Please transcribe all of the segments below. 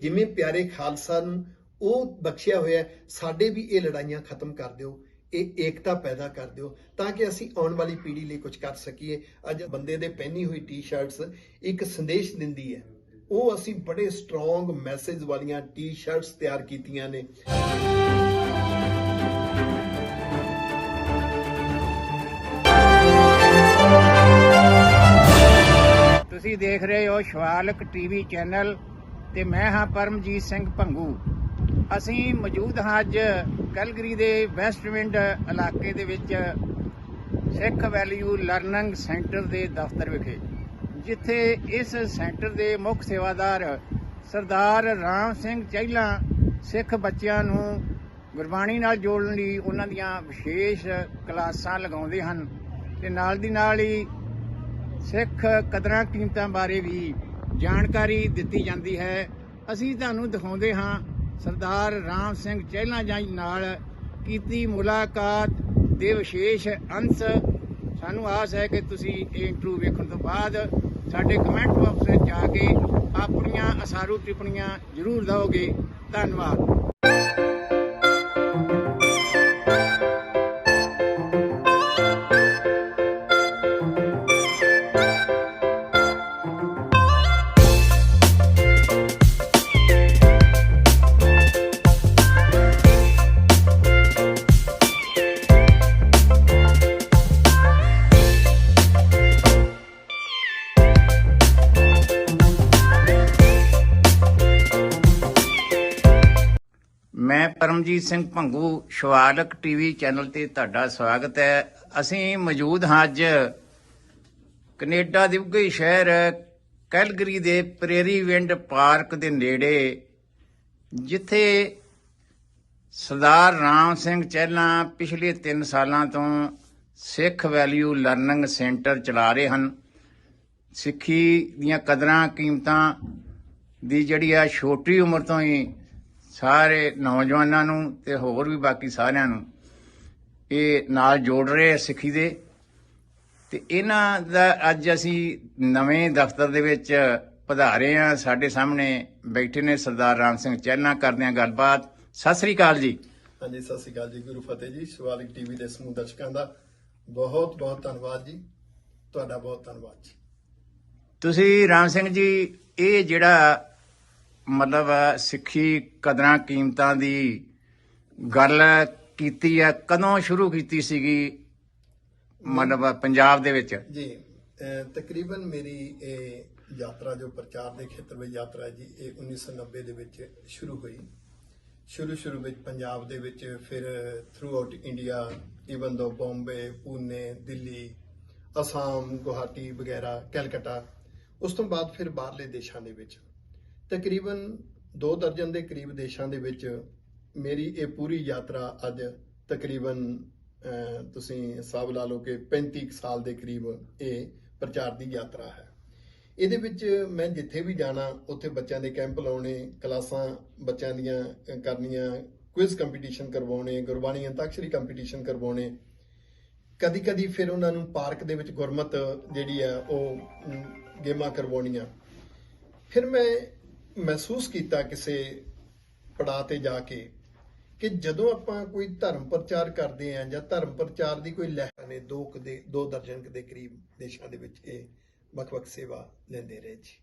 ਜਿਵੇਂ ਪਿਆਰੇ ਖਾਲਸਾ ਨੂੰ ਉਹ ਬਖਸ਼ਿਆ ਹੋਇਆ ਸਾਡੇ ਵੀ ਇਹ ਲੜਾਈਆਂ ਖਤਮ ਕਰ ਦਿਓ, ਇਹ ਏਕਤਾ ਪੈਦਾ ਕਰ ਦਿਓ, ਤਾਂ ਕਿ ਅਸੀਂ ਆਉਣ ਵਾਲੀ ਪੀੜ੍ਹੀ ਲਈ ਕੁਝ ਕਰ ਸਕੀਏ। ਅੱਜ ਬੰਦੇ ਦੇ ਪਹਿਨੀ ਹੋਈ ਟੀ-ਸ਼ਰਟਸ ਇੱਕ ਸੰਦੇਸ਼ ਦਿੰਦੀ ਹੈ, ਉਹ ਅਸੀਂ ਬੜੇ ਸਟਰੋਂਗ ਮੈਸੇਜ ਵਾਲੀਆਂ ਟੀ-ਸ਼ਰਟਸ ਤਿਆਰ ਕੀਤੀਆਂ ਨੇ। ਤੁਸੀਂ ਦੇਖ ਰਹੇ ਹੋ ਸ਼ਵਾਲਕ ਟੀਵੀ ਚੈਨਲ ਤੇ ਮੈਂ ਹਾਂ ਪਰਮਜੀਤ ਸਿੰਘ ਭੰਗੂ। ਅਸੀਂ ਮੌਜੂਦ ਹਾਂ ਅੱਜ ਕੈਲਗਰੀ ਦੇ ਵੈਸਟਵਿੰਡ ਇਲਾਕੇ ਦੇ ਵਿੱਚ ਸਿੱਖ ਵੈਲਿਊ ਲਰਨਿੰਗ ਸੈਂਟਰ ਦੇ ਦਫ਼ਤਰ ਵਿਖੇ, ਜਿੱਥੇ ਇਸ ਸੈਂਟਰ ਦੇ ਮੁੱਖ ਸੇਵਾਦਾਰ ਸਰਦਾਰ ਰਾਮ ਸਿੰਘ ਚਹਿਲਾ ਸਿੱਖ ਬੱਚਿਆਂ ਨੂੰ ਗੁਰਬਾਣੀ ਨਾਲ ਜੋੜਨ ਲਈ ਉਹਨਾਂ ਦੀਆਂ ਵਿਸ਼ੇਸ਼ ਕਲਾਸਾਂ ਲਗਾਉਂਦੇ ਹਨ ਤੇ ਨਾਲ ਦੀ ਨਾਲ ਹੀ ਸਿੱਖ ਕਦਰਾਂ ਕੀਮਤਾਂ ਬਾਰੇ ਵੀ ਜਾਣਕਾਰੀ ਦਿੱਤੀ ਜਾਂਦੀ ਹੈ। ਅਸੀਂ ਤੁਹਾਨੂੰ ਦਿਖਾਉਂਦੇ ਹਾਂ ਸਰਦਾਰ ਰਾਮ ਸਿੰਘ ਚਹਿਲਾ ਜੀ ਨਾਲ ਕੀਤੀ ਮੁਲਾਕਾਤ ਦੇ ਵਿਸ਼ੇਸ਼ ਅੰਸ਼। ਸਾਨੂੰ ਆਸ ਹੈ ਕਿ ਤੁਸੀਂ ਇਹ ਇੰਟਰਵਿਊ ਵੇਖਣ ਤੋਂ ਬਾਅਦ ਸਾਡੇ ਕਮੈਂਟ ਬਾਕਸ ਵਿੱਚ ਜਾ ਕੇ ਆਪਣੀਆਂ ਅਸਾਰੂ ਟਿੱਪਣੀਆਂ ਜ਼ਰੂਰ ਦਿਓਗੇ। ਧੰਨਵਾਦ। ਸਿੰਘ ਭੰਗੂ ਸ਼ਵਾਲਕ ਟੀਵੀ ਚੈਨਲ ਤੇ ਤੁਹਾਡਾ ਸਵਾਗਤ ਹੈ। ਅਸੀਂ ਮੌਜੂਦ ਹਾਂ ਅੱਜ ਕੈਨੇਡਾ ਦੇ ਉੱਘੇ ਸ਼ਹਿਰ ਕੈਲਗਰੀ ਦੇ ਪ੍ਰੇਰੀ ਵਿੰਡ ਪਾਰਕ ਦੇ ਨੇੜੇ, ਜਿੱਥੇ ਸਰਦਾਰ ਰਾਮ ਸਿੰਘ ਚਹਿਲਾ ਪਿਛਲੇ 3 ਸਾਲਾਂ ਤੋਂ ਸਿੱਖ ਵੈਲਿਊ ਲਰਨਿੰਗ ਸੈਂਟਰ ਚਲਾ ਰਹੇ ਹਨ। ਸਿੱਖੀ ਦੀਆਂ ਕਦਰਾਂ ਕੀਮਤਾਂ ਦੀ ਜਿਹੜੀ ਆ ਛੋਟੀ ਉਮਰ ਤੋਂ ਹੀ ਸਾਰੇ ਨੌਜਵਾਨਾਂ ਨੂੰ ਤੇ ਹੋਰ ਵੀ ਬਾਕੀ ਸਾਰਿਆਂ ਨੂੰ ਇਹ ਨਾਲ ਜੋੜ ਰਹੇ ਆ ਸਿੱਖੀ ਦੇ। ਤੇ ਇਹਨਾਂ ਦਾ ਅੱਜ ਅਸੀਂ ਨਵੇਂ ਦਫ਼ਤਰ ਦੇ ਵਿੱਚ ਪਧਾਰੇ ਆ ਸਾਡੇ ਸਾਹਮਣੇ ਬੈਠੇ ਨੇ ਸਰਦਾਰ ਰਾਮ ਸਿੰਘ ਚਹਿਲਾ ਕਰਦੇ ਆ ਗੱਲਬਾਤ। ਸਤਿ ਸ੍ਰੀ ਅਕਾਲ ਜੀ। ਹਾਂਜੀ ਸਤਿ ਸ਼੍ਰੀ ਅਕਾਲ ਜੀ ਗੁਰੂ ਫਤਿਹ ਜੀ ਸ਼ਿਵਾਲਿਕ ਟੀਵੀ ਦੇ ਸਮੂਹ ਦਰਸ਼ਕਾਂ ਦਾ। ਬਹੁਤ ਬਹੁਤ ਧੰਨਵਾਦ ਜੀ। ਤੁਹਾਡਾ ਬਹੁਤ ਧੰਨਵਾਦ ਜੀ। ਤੁਸੀਂ ਰਾਮ ਸਿੰਘ ਜੀ ਇਹ ਜਿਹੜਾ ਮਤਲਬ ਸਿੱਖੀ ਕਦਰਾਂ ਕੀਮਤਾਂ ਦੀ ਗੱਲ ਕੀਤੀ ਹੈ, ਕਦੋਂ ਸ਼ੁਰੂ ਕੀਤੀ ਸੀਗੀ ਮਤਲਬ ਪੰਜਾਬ ਦੇ ਵਿੱਚ? ਜੀ ਤਕਰੀਬਨ ਮੇਰੀ ਇਹ ਯਾਤਰਾ ਜੋ ਪ੍ਰਚਾਰ ਦੇ ਖੇਤਰ ਵਿੱਚ ਯਾਤਰਾ ਜੀ, ਇਹ 1990 ਦੇ ਵਿੱਚ ਸ਼ੁਰੂ ਹੋਈ। ਸ਼ੁਰੂ ਸ਼ੁਰੂ ਵਿੱਚ ਪੰਜਾਬ ਦੇ ਵਿੱਚ ਫਿਰ ਥਰੂ ਆਊਟ ਇੰਡੀਆ ਇਵਨ ਦੋ ਬੰਬੇ ਪੂਨੇ ਦਿੱਲੀ ਅਸਾਮ ਗੁਹਾਟੀ ਵਗੈਰਾ ਕਲਕੱਤਾ ਉਸ ਤੋਂ ਬਾਅਦ ਫਿਰ ਬਾਹਰਲੇ ਦੇਸ਼ਾਂ ਦੇ ਵਿੱਚ। ਤਕਰੀਬਨ ਦੋ ਦਰਜਨ ਦੇ ਕਰੀਬ ਦੇਸ਼ਾਂ ਦੇ ਵਿੱਚ ਮੇਰੀ ਇਹ ਪੂਰੀ ਯਾਤਰਾ ਅੱਜ ਤਕਰੀਬਨ ਤੁਸੀਂ ਹਿਸਾਬ ਲਾ ਲਓ ਕਿ 35 ਕੁ ਸਾਲ ਦੇ ਕਰੀਬ ਇਹ ਪ੍ਰਚਾਰ ਦੀ ਯਾਤਰਾ ਹੈ। ਇਹਦੇ ਵਿੱਚ ਮੈਂ ਜਿੱਥੇ ਵੀ ਜਾਣਾ, ਉੱਥੇ ਬੱਚਿਆਂ ਦੇ ਕੈਂਪ ਲਾਉਣੇ, ਕਲਾਸਾਂ ਬੱਚਿਆਂ ਦੀਆਂ ਕਰਨੀਆਂ, ਕੁਇਜ਼ ਕੰਪੀਟੀਸ਼ਨ ਕਰਵਾਉਣੇ, ਗੁਰਬਾਣੀ ਅੰਤਾਕਸ਼ਰੀ ਕੰਪੀਟੀਸ਼ਨ ਕਰਵਾਉਣੇ। ਕਦੀ ਕਦੀ ਫਿਰ ਉਹਨਾਂ ਨੂੰ ਪਾਰਕ ਦੇ ਵਿੱਚ ਗੁਰਮਤ ਜਿਹੜੀ ਆ ਉਹ ਗੇਮਾਂ ਕਰਵਾਉਣੀਆਂ। ਫਿਰ ਮੈਂ ਮਹਿਸੂਸ ਕੀਤਾ ਕਿਸੇ ਪੜਾਅ ਤੇ ਜਾ ਕੇ ਕਿ ਜਦੋਂ ਆਪਾਂ ਕੋਈ ਧਰਮ ਪ੍ਰਚਾਰ ਕਰਦੇ ਆਂ ਜਾਂ ਧਰਮ ਪ੍ਰਚਾਰ ਦੀ ਕੋਈ ਲਹਿਰ ਨੇ ਦੋ ਕੁ ਦੇ ਦੋ ਦਰਜਨ ਦੇ ਕਰੀਬ ਦੇਸ਼ਾਂ ਦੇ ਵਿੱਚ ਇਹ ਵੱਖ-ਵੱਖ ਸੇਵਾ ਲੈਂਦੇ ਰਹੇ ਜੀ।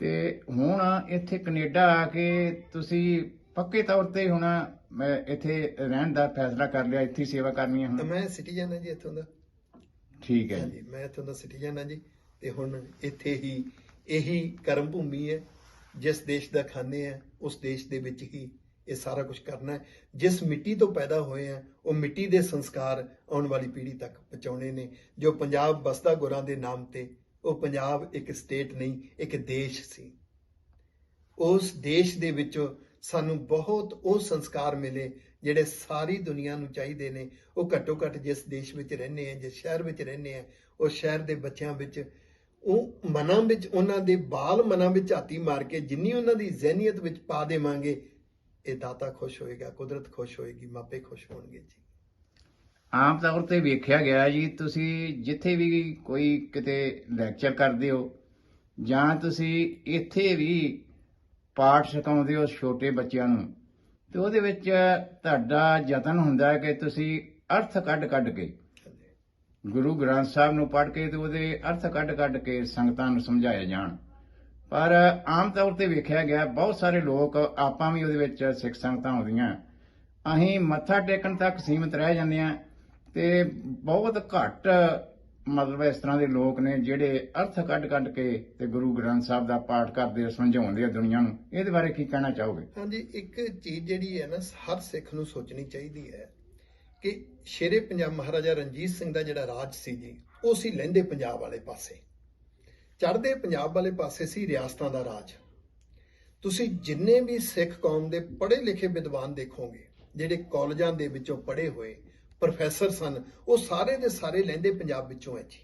ਤੇ ਹੁਣ ਇੱਥੇ ਕੈਨੇਡਾ ਆ ਕੇ ਤੁਸੀਂ ਪੱਕੇ ਤੌਰ ਤੇ ਹੁਣ ਮੈਂ ਇੱਥੇ ਰਹਿਣ ਦਾ ਫੈਸਲਾ ਕਰ ਲਿਆ ਇੱਥੇ ਸੇਵਾ ਕਰਨੀ ਹੈ ਤਾਂ ਹੁਣ ਮੈਂ ਸਿਟੀਜ਼ਨ ਹਾਂ ਜੀ ਇੱਥੋਂ ਦਾ। ਠੀਕ ਹੈ ਜੀ। ਮੈਂ ਇੱਥੋਂ ਦਾ ਸਿਟੀਜ਼ਨ ਹਾਂ ਜੀ ਤੇ ਹੁਣ ਇੱਥੇ ਹੀ ਇਹੀ ਕਰਮ ਭੂਮੀ ਹੈ। ਜਿਸ ਦੇਸ਼ ਦਾ ਖਾਂਦੇ ਆ, ਉਸ ਦੇਸ਼ ਦੇ ਵਿੱਚ ਹੀ ਇਹ ਸਾਰਾ ਕੁਝ ਕਰਨਾ ਹੈ। ਜਿਸ ਮਿੱਟੀ ਤੋਂ ਪੈਦਾ ਹੋਏ ਆ, ਉਹ ਮਿੱਟੀ ਦੇ ਸੰਸਕਾਰ ਆਉਣ ਵਾਲੀ ਪੀੜ੍ਹੀ ਤੱਕ ਪਹੁੰਚਾਉਣੇ ਨੇ। ਜੋ ਪੰਜਾਬ ਬਸਦਾ ਗੁਰਾਂ ਦੇ ਨਾਮ ਤੇ, ਉਹ ਪੰਜਾਬ ਇੱਕ ਸਟੇਟ ਨਹੀਂ, ਇੱਕ ਦੇਸ਼ ਸੀ। ਉਸ ਦੇਸ਼ ਦੇ ਵਿੱਚੋਂ ਸਾਨੂੰ ਬਹੁਤ ਉਹ ਸੰਸਕਾਰ ਮਿਲੇ, ਜਿਹੜੇ ਸਾਰੀ ਦੁਨੀਆ ਨੂੰ ਚਾਹੀਦੇ ਨੇ। ਉਹ ਘੱਟੋ ਘੱਟ ਜਿਸ ਦੇਸ਼ ਵਿੱਚ ਰਹਿੰਦੇ ਆ, ਜਿਸ ਸ਼ਹਿਰ ਵਿੱਚ ਰਹਿੰਦੇ ਆ, ਉਹ ਸ਼ਹਿਰ ਦੇ ਬੱਚਿਆਂ ਵਿੱਚ ਉਹ ਮਨਾਂ ਵਿੱਚ, ਉਹਨਾਂ ਦੇ ਬਾਲ ਮਨਾਂ ਵਿੱਚ ਹਾਤੀ ਮਾਰ ਕੇ ਜਿੰਨੀ ਉਹਨਾਂ ਦੀ ਜ਼ਹਿਨੀਅਤ ਵਿੱਚ ਪਾ ਦੇਵਾਂਗੇ, ਇਹ ਦਾਤਾ ਖੁਸ਼ ਹੋਏਗਾ, ਕੁਦਰਤ ਖੁਸ਼ ਹੋਏਗੀ, ਮਾਪੇ ਖੁਸ਼ ਹੋਣਗੇ ਜੀ। ਆਮ ਤੌਰ ਤੇ ਵੇਖਿਆ ਗਿਆ ਜੀ, ਤੁਸੀਂ ਜਿੱਥੇ ਵੀ ਕੋਈ ਕਿਤੇ ਲੈਕਚਰ ਕਰਦੇ ਹੋ, ਜਾਂ ਤੁਸੀਂ ਇੱਥੇ ਵੀ ਪਾਠ ਸਿਖਾਉਂਦੇ ਹੋ ਛੋਟੇ ਬੱਚਿਆਂ ਨੂੰ, ਤੇ ਉਹਦੇ ਵਿੱਚ ਤੁਹਾਡਾ ਯਤਨ ਹੁੰਦਾ ਹੈ ਕਿ ਤੁਸੀਂ ਅਰਥ ਕੱਢ ਕੱਢ ਕੇ ਗੁਰੂ ਗ੍ਰੰਥ ਸਾਹਿਬ ਨੂੰ ਪੜ੍ਹ ਕੇ ਤੇ ਉਹਦੇ ਅਰਥ ਕੱਢ ਕੱਢ ਕੇ ਸੰਗਤਾਂ ਨੂੰ ਸਮਝਾਏ ਜਾਣ। ਪਰ ਆਮ ਤੌਰ ਤੇ ਵੇਖਿਆ ਗਿਆ, ਬਹੁਤ ਸਾਰੇ ਲੋਕ ਆਪਾਂ ਵੀ ਉਹਦੇ ਵਿੱਚ ਸਿੱਖ ਸੰਗਤਾਂ ਆਉਂਦੀਆਂ ਅਸੀਂ ਮੱਥਾ ਟੇਕਣ ਤੱਕ ਸੀਮਿਤ ਰਹਿ ਜਾਂਦੇ ਆ ਤੇ ਬਹੁਤ ਘੱਟ ਮਤਲਬ ਇਸ ਤਰ੍ਹਾਂ ਦੇ ਲੋਕ ਨੇ ਜਿਹੜੇ ਅਰਥ ਕੱਢ ਕੱਢ ਕੇ ਤੇ ਗੁਰੂ ਗ੍ਰੰਥ ਸਾਹਿਬ ਦਾ ਪਾਠ ਕਰਦੇ, ਸਮਝਾਉਂਦੇ ਆ ਦੁਨੀਆ ਨੂੰ। ਇਹਦੇ ਬਾਰੇ ਕੀ ਕਹਿਣਾ ਚਾਹੋਗੇ? ਹਾਂਜੀ, ਇੱਕ ਚੀਜ਼ ਜਿਹੜੀ ਹੈ ਨਾ, ਹਰ ਸਿੱਖ ਨੂੰ ਸੋਚਣੀ ਚਾਹੀਦੀ ਹੈ। ਕਿ ਸ਼ੇਰੇ ਪੰਜਾਬ ਮਹਾਰਾਜਾ ਰਣਜੀਤ ਸਿੰਘ ਦਾ ਜਿਹੜਾ ਰਾਜ ਸੀ ਜੀ, ਉਹ ਸੀ ਲਹਿੰਦੇ ਪੰਜਾਬ ਵਾਲੇ ਪਾਸੇ। ਚੜ੍ਹਦੇ ਪੰਜਾਬ ਵਾਲੇ ਪਾਸੇ ਸੀ ਰਿਆਸਤਾਂ ਦਾ ਰਾਜ। ਤੁਸੀਂ ਜਿੰਨੇ ਵੀ ਸਿੱਖ ਕੌਮ ਦੇ ਪੜ੍ਹੇ ਲਿਖੇ ਵਿਦਵਾਨ ਦੇਖੋਗੇ, ਜਿਹੜੇ ਕਾਲਜਾਂ ਦੇ ਵਿੱਚੋਂ ਪੜ੍ਹੇ ਹੋਏ ਪ੍ਰੋਫੈਸਰ ਸਨ, ਉਹ ਸਾਰੇ ਦੇ ਸਾਰੇ ਲਹਿੰਦੇ ਪੰਜਾਬ ਵਿੱਚੋਂ ਹੈ ਜੀ।